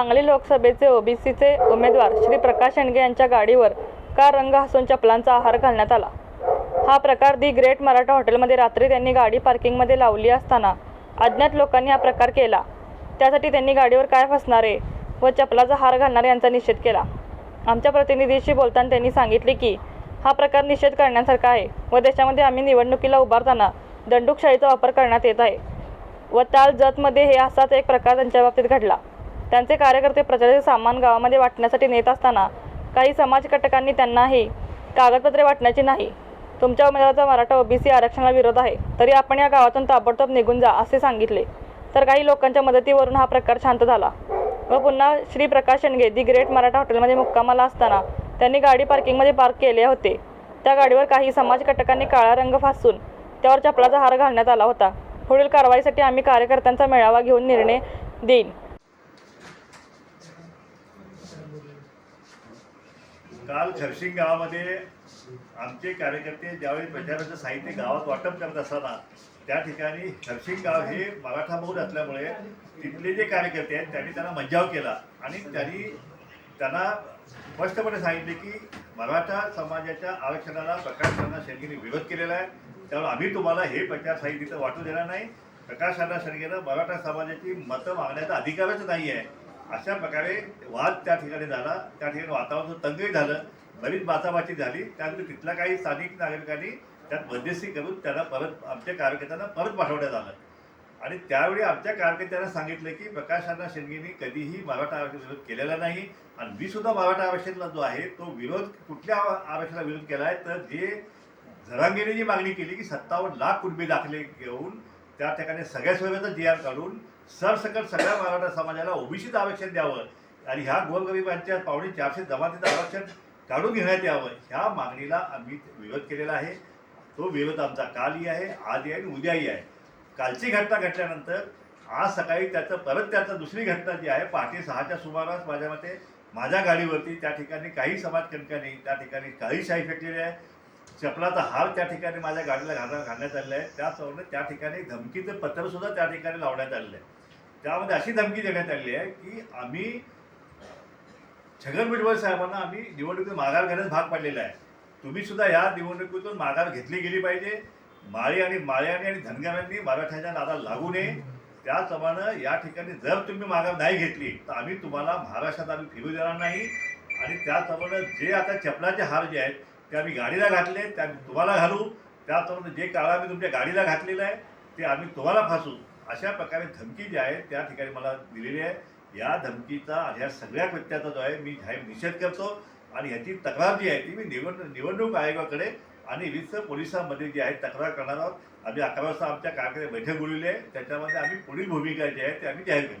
सांगली लोकसभेचे ओबीसीचे उमेदवार श्री प्रकाश शेंडगे यांच्या गाडीवर का रंग हसून चपलांचा आहार घालण्यात आला. हा प्रकार दी ग्रेट मराठा हॉटेलमध्ये रात्री त्यांनी गाडी पार्किंगमध्ये लावली असताना अज्ञात लोकांनी हा प्रकार केला. त्यासाठी त्यांनी गाडीवर काय फसणारे व चपलाचा हार घालणारे यांचा निषेध केला. आमच्या प्रतिनिधीशी बोलताना त्यांनी सांगितले की हा प्रकार निषेध करण्यासारखा आहे व देशामध्ये आम्ही निवडणुकीला उभारताना दंडुकशाहीचा वापर करण्यात येत आहे व ताल जतमध्ये हे असाच एक प्रकार त्यांच्या बाबतीत घडला. त्यांचे कार्यकर्ते प्रचाराचे सामान गावामध्ये वाटण्यासाठी नेत असताना काही समाजकटकांनी कटकांनी त्यांनाही कागदपत्रे वाटण्याची नाही. तुमच्या उमेदवाराचा मराठा ओबीसी आरक्षणाला विरोध आहे तरी आपण या गावातून ताबडतोब निघून जा असे सांगितले. तर काही लोकांच्या मदतीवरून हा प्रकार शांत झाला व पुन्हा श्री प्रकाश शेंडगे दी ग्रेट मराठा हॉटेलमध्ये मुक्कामाला असताना त्यांनी गाडी पार्किंगमध्ये पार्क केले होते. त्या गाडीवर काही समाजकटकांनी काळा रंग फासून त्यावर चपलाचा हार घालण्यात आला होता. पुढील कारवाईसाठी आम्ही कार्यकर्त्यांचा मेळावा घेऊन निर्णय देईन. काल खरशिंग गावामध्ये आमचे कार्यकर्ते ज्यावेळी प्रचाराचं साहित्य गावात वाटप करत असताना त्या ठिकाणी खरशिंग गाव हे मराठा बहुल असल्यामुळे तिथले जे कार्यकर्ते आहेत त्यांनी त्यांना मज्जाव केला. आणि त्यांनी त्यांना स्पष्टपणे सांगितले की मराठा समाजाच्या आरक्षणाला प्रकाश राणा शेळकेने विरोध केलेला आहे. त्यामुळे आम्ही तुम्हाला हे प्रचार साहित्य वाटू देणार नाही. प्रकाश राणा शेळकेनं मराठा समाजाची मतं मागण्याचा अधिकारच नाही आहे अशा प्रकारे वाद त्या ठिकाणी झाला. त्या ठिकाणी वातावरण तंगही झालं. बरीच बाचाबाची झाली. त्यानंतर तिथल्या काही स्थानिक नागरिकांनी त्यात मध्यस्थी करून त्यांना परत आमच्या कार्यकर्त्यांना परत पाठवण्यात आलं. आणि त्यावेळी आमच्या कार्यकर्त्यांना सांगितलं की प्रकाश अण्णा शेंडगेंनी कधीही मराठा आरक्षण विरोध केलेला नाही आणि मी सुद्धा मराठा आरक्षणाला जो आहे तो विरोध कुठल्या आरक्षणाला विरोध केला आहे? तर जे झरांगेने जी मागणी केली की सत्तावन्न लाख कुटुंबे दाखले घेऊन त्या ठिकाणी सगळ्या सोयीचा जी आर काढून सरसकट सगळ्या मराठा समाजाला ओबीसीचं आरक्षण द्यावं. आणि ह्या गोरगरिबांच्या पावणे चारशे जमातीचं आरक्षण काढून घेण्यात यावं. ह्या मागणीला आम्ही विरोध केलेला आहे. तो विरोध आमचा कालही आहे आजही आहे आणि उद्याही आहे. कालची घटना घडल्यानंतर आज सकाळी त्याचं परत त्याचं दुसरी घटना जी आहे पहाटे सहाच्या सुमारास माझ्या मते माझ्या गाडीवरती त्या ठिकाणी काही समाजकंटकांनी त्या ठिकाणी काळी शाही फेकलेली आहे चपलाचा हार त्या ठिकाणी माझ्या गाडीला घालण्यात घालण्यात आलेला आहे. त्याचबरोबर त्या ठिकाणी धमकीचं पत्रसुद्धा त्या ठिकाणी लावण्यात आलेलं आहे. त्यामध्ये अशी धमकी देण्यात आलेली आहे की आम्ही छगन भुजबळ साहेबांना आम्ही निवडणुकीत माघार घेण्यास भाग पाडलेला आहे. तुम्ही सुद्धा या निवडणुकीतून माघार घेतली गेली पाहिजे. माळी आणि माळ्याने आणि धनगरांनी मराठ्याच्या नादाला लागू नये. त्याचप्रमाणे या ठिकाणी जर तुम्ही माघार नाही घेतली तर आम्ही तुम्हाला महाराष्ट्रात आम्ही फिरू देणार नाही. आणि त्याचप्रमाणे जे आता चपलाचे हार जे आहेत ते आम्ही गाडीला घातले ते आम्ही तुम्हाला घालू. त्याचप्रमाणे जे काळा आम्ही तुमच्या गाडीला घातलेलं आहे ते आम्ही तुम्हाला फासू. अशा प्रकारे धमकी जी आहे त्या ठिकाणी मला दिलेली आहे. या धमकीचा ह्या सगळ्या कृत्याचा जो आहे मी जाहीर निषेध करतो. आणि ह्याची तक्रार जी आहे ती मी निवडणूक निवडणूक आयोगाकडे आणि विविध पोलिसांमध्ये जी आहे तक्रार करणार आहोत. आम्ही अकरा वाजता आमच्या कार्यक्रम बैठक बोलवली आहे. त्याच्यामध्ये आम्ही पुढील भूमिका जी आहे ती आम्ही जाहीर करू.